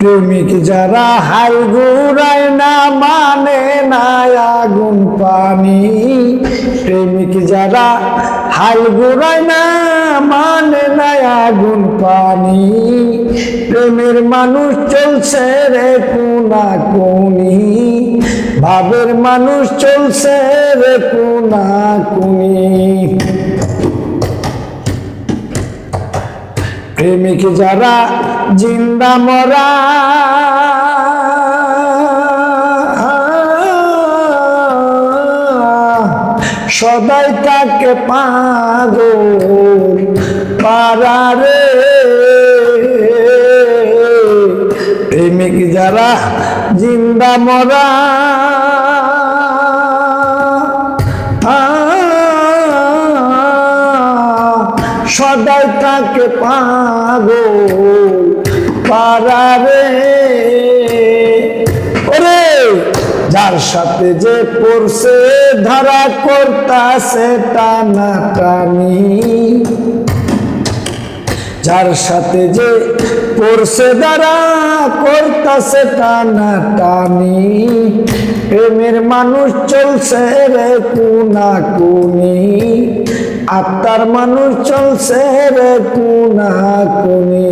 প্রেমিক যারা হাল গুড়ায় না মানে না আগুন পানি? প্রেমিক যারা হাল গুড়ায় না মানে না আগুন পানি? প্রেমের মানুষ চলছে রে কোনা কোনি ভাবের মানুষ চলছে রে কোনা কোনি প্রেমিক যারা জিন্দা মরা। সদাই তাকে পাগল পারারে প্রেমিক যারা জিন্দা মরা। সদাই তাকে পাগল পারারে ওরে, যার সাথে যে পড়ছে, ধরা করতাছে টানা টানি। যার সাথে যে পড়ছে দ্বারা করতাছে টানা টানি। প্রেমের মানুষ চলছে রে কুনা কুনি আত্মার মানুষ চলছে রে কুনা কুনি।